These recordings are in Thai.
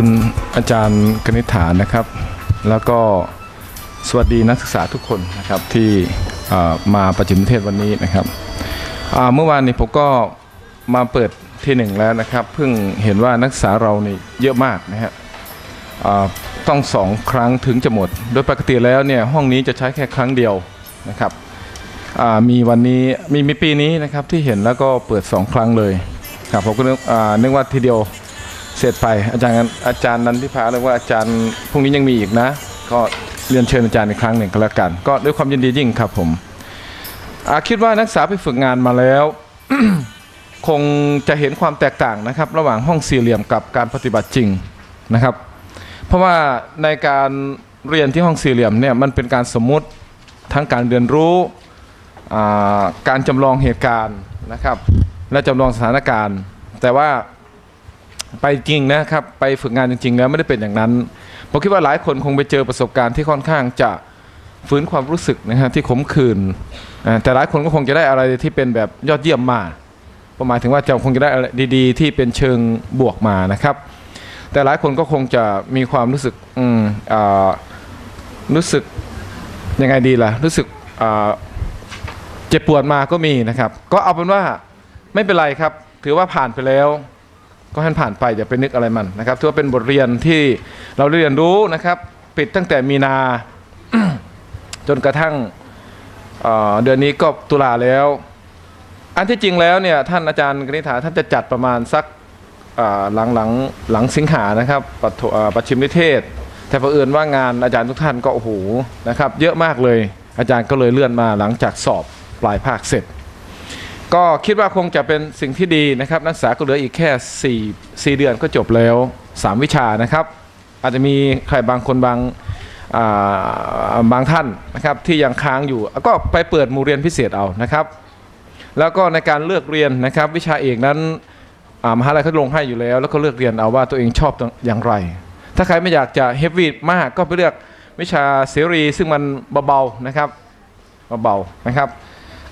คุณอาจารย์กนิษฐานะครับ แล้วก็สวัสดีนักศึกษาทุกคนนะครับที่มาประจิมเทศวันนี้นะครับเมื่อวานนี้ผมก็มาเปิดที่หนึ่งแล้วนะครับ เพิ่งเห็นว่านักศึกษาเรานี่เยอะมากนะฮะต้องสองครั้งถึงจะหมด โดยปกติแล้วเนี่ยห้องนี้จะใช้แค่ครั้งเดียวนะครับมีวันนี้มีมีปีนี้นะครับที่เห็นแล้วก็เปิดสองครั้งเลยครับผมก็นึกว่าทีเดียว เสร็จไปอาจารย์อาจารย์นันทิพาเรียกว่าอาจารย์พรุ่งนี้ยังมีอีกนะ ก็เรียนเชิญอาจารย์อีกครั้งหนึ่งก็แล้วกัน ก็ด้วยความยินดียิ่งครับผมอาคิดว่านักศึกษาไปฝึกงานมาแล้ว คงจะเห็นความแตกต่างนะครับ ระหว่างห้องสี่เหลี่ยมกับการปฏิบัติจริงนะครับ เพราะว่าในการเรียนที่ห้องสี่เหลี่ยมเนี่ยมันเป็นการสมมุติทั้งการเรียนรู้การจำลองเหตุการณ์นะครับ และจำลองสถานการณ์ แต่ว่า ไปจริงนะครับ ไปฝึกงานจริง ๆ แล้วไม่ได้เป็นอย่างนั้นผมคิดว่าหลายคนคงไปเจอประสบการณ์ที่ค่อนข้างจะฟื้นความรู้สึกนะฮะที่ขมขื่นแต่หลายคนก็คงจะได้อะไรที่เป็นแบบยอดเยี่ยมมาผมหมายถึงว่าจะคงจะได้อะไรดีๆ ที่เป็นเชิงบวกมานะครับ แต่หลายคนก็คงจะมีความรู้สึกอืมอ่ารู้สึกยังไงดีล่ะ รู้สึกอ่าเจ็บปวดมาก็มีนะครับ ก็เอาเป็นว่าไม่เป็นไรครับ ถือว่าผ่านไปแล้ว ก็ให้ผ่านไปอย่าไปนึกอะไรมันนะครับถือว่าเป็นบทเรียนที่เราเรียนรู้นะครับ ปิดตั้งแต่มีนาจนกระทั่งเเดือนนี้ก็ตุลาแล้ว อันที่จริงแล้วเนี่ยท่านอาจารย์กนิษฐาท่านจะจัดประมาณสักหลังหลังหลังสิงหานะครับปัทเอ่อประชิมนิเทศ แต่เผอิญว่างานอาจารย์ทุกท่านก็โอ้โหนะครับ เยอะมากเลยอาจารย์ก็เลยเลื่อนมาหลังจากสอบปลายภาคเสร็จ ก็คิดว่าคงจะเป็นสิ่งที่ดีนะครับ นักศึกษาก็เหลืออีกแค่4 4เดือนก็จบแล้ว 3 วิชานะครับ อาจจะมีใครบางคนบางบางท่านนะครับที่ยังค้างอยู่ ก็ไปเปิดมูเรียนพิเศษเอานะครับ แล้วก็ในการเลือกเรียนนะครับ วิชาเอกนั้นมหาลัยเขาลงให้อยู่แล้ว แล้วก็เลือกเรียนเอาว่าตัวเองชอบอย่างไร ถ้าใครไม่อยากจะเฮฟวี่มากก็ไปเลือกวิชาเสรีซึ่งมันเบาๆนะครับเบาๆนะครับ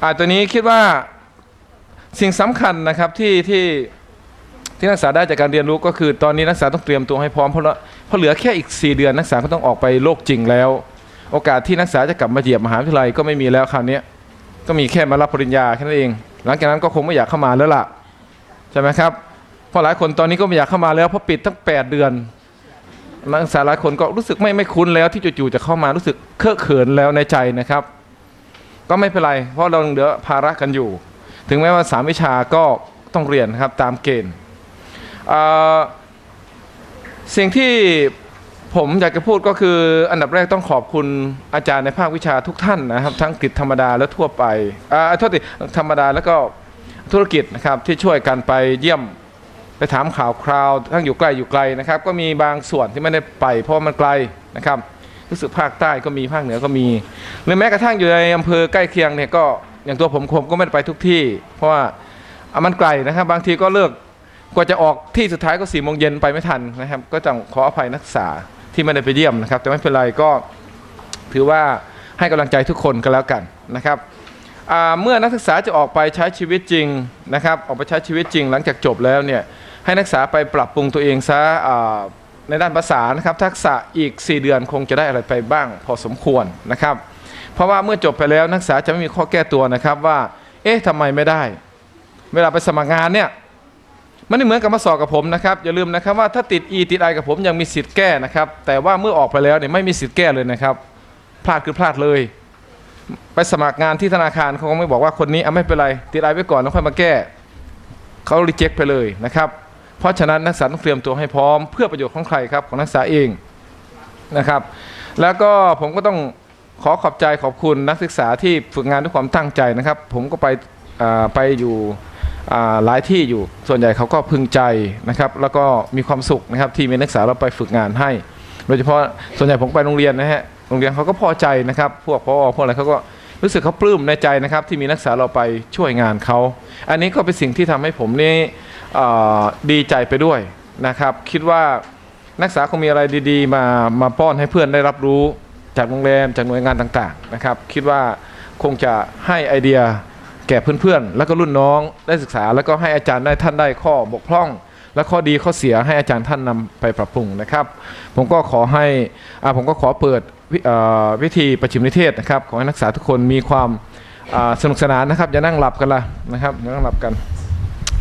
อ่าตัวนี้คิดว่า สิ่งสำคัญนะครับที่ที่ที่นักศึกษาได้จากการเรียนรู้ก็คือตอนนี้นักศึกษาต้องเตรียมตัวให้พร้อมเพราะเพราะเหลือแค่อีก 4 เดือนนักศึกษาก็ต้องออกไปโลกจริงแล้ว โอกาสที่นักศึกษาจะกลับมาเหยียบมหาวิทยาลัยก็ไม่มีแล้วคราวนี้ก็มีแค่มารับปริญญาแค่นั้นเอง หลังจากนั้นก็คงไม่อยากเข้ามาแล้วล่ะใช่ไหมครับเพราะหลายคนตอนนี้ก็ไม่อยากเข้ามาแล้วเพราะปิดตั้ง 8 เดือนนักศึกษาหลายคนก็รู้สึกไม่ไม่คุ้นแล้วที่จู่ๆจะเข้ามารู้สึกเคอะเขินแล้วในใจนะครับ ก็ไม่เป็นไร เพราะเราเหลือภาระกันอยู่ ถึงแม้ว่าสามวิชาก็ต้องเรียนนะครับตามเกณฑ์สิ่งที่ผมอยากจะพูดก็คืออันดับแรกต้องขอบคุณอาจารย์ในภาควิชาทุกท่านนะครับ ทั้งกิจธรรมดาและทั่วไปอ่าโทษทีธรรมดาแล้วก็ธุรกิจนะครับที่ช่วยกันไปเยี่ยมไปถามข่าวคราวทั้งอยู่ใกล้อยู่ไกลนะครับ ก็มีบางส่วนที่ไม่ได้ไปเพราะมันไกลนะครับรู้สึกภาคใต้ก็มีภาคเหนือก็มี หรือแม้กระทั่งอยู่ในอำเภอใกล้เคียงเนี่ยก็ อย่างตัวผมผมก็ไม่ได้ไปทุกที่ เพราะว่ามันไกลนะครับ บางทีก็เลิกกว่าจะออกที่สุดท้ายก็สี่โมงเย็นไปไม่ทันนะครับ ก็ต้องขออภัยนักศึกษาที่ไม่ได้ไปเยี่ยมนะครับ แต่ไม่เป็นไรก็ถือว่าให้กำลังใจทุกคนก็แล้วกันนะครับเมื่อนักศึกษาจะออกไปใช้ชีวิตจริงนะครับ ออกไปใช้ชีวิตจริง หลังจากจบแล้วเนี่ยให้นักศึกษาไปปรับปรุงตัวเองซะในด้านภาษานะครับทักษะอีก 4 เดือนคงจะได้อะไรไปบ้างพอสมควรนะครับ เพราะว่าเมื่อจบไปแล้วนักศึกษาจะไม่มีข้อแก้ตัวนะครับว่า เอ๊ะทำไมไม่ได้ เวลาไปสมัครงานเนี่ยมันไม่เหมือนกับมาสอบกับผมนะครับอย่าลืมนะครับว่าถ้าติด E ติด I กับผมยังมีสิทธิ์แก้นะครับแต่ว่าเมื่อออกไปแล้วเนี่ยไม่มีสิทธิ์แก้เลยนะครับพลาดคือพลาดเลย ไปสมัครงานที่ธนาคารเขาก็ไม่บอกว่าคนนี้อะไม่เป็นไรติด I ไว้ก่อนแล้วค่อยมาแก้เขารีเจ็คไปเลยนะครับเพราะฉะนั้นนักศึกษาต้องเตรียมตัวให้พร้อมเพื่อประโยชน์ของใครครับของนักศึกษาเองนะครับ แล้วก็ผมก็ต้อง ขอขอบใจขอบคุณนักศึกษาที่ฝึกงานด้วยความตั้งใจนะครับ ผมก็ไปไปอยู่หลายที่อยู่ส่วนใหญ่เขาก็พึงใจนะครับ แล้วก็มีความสุขนะครับที่มีนักศึกษาเราไปฝึกงานให้ โดยเฉพาะส่วนใหญ่ผมไปโรงเรียนนะฮะโรงเรียนเขาก็พอใจนะครับ พวกพอพวกอะไรเขาก็รู้สึกเขาปลื้มในใจนะครับ ที่มีนักศึกษาเราไปช่วยงานเขา อันนี้ก็เป็นสิ่งที่ทำให้ผมนี่ดีใจไปด้วยนะครับ คิดว่านักศึกษาคงมีอะไรดี ๆ มามาป้อนให้เพื่อนได้รับรู้ จากโรงแรมจากหน่วยงานต่างๆนะครับคิดว่าคงจะให้ไอเดียแก่เพื่อนๆ แล้วก็รุ่นน้องได้ศึกษา แล้วก็ให้อาจารย์ได้ท่านได้ข้อบกพร่อง และข้อดีข้อเสียให้อาจารย์ท่านนำไปปรับปรุงนะครับ ผมก็ขอให้อ่าผมก็ขอเปิดวิเอ่อวิธีประชิมนิเทศนะครับ ขอให้นักศึกษาทุกคนมีความสนุกสนานนะครับอย่านั่งหลับกันละนะครับอย่านั่งหลับกัน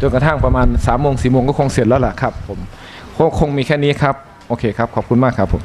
จนกระทั่งประมาณ3ามโมงสี่โมงก็คงเสร็จแล้วล่ะครับผมคงมีแค่นี้ครับ โอเคครับ ขอบคุณมากครับผม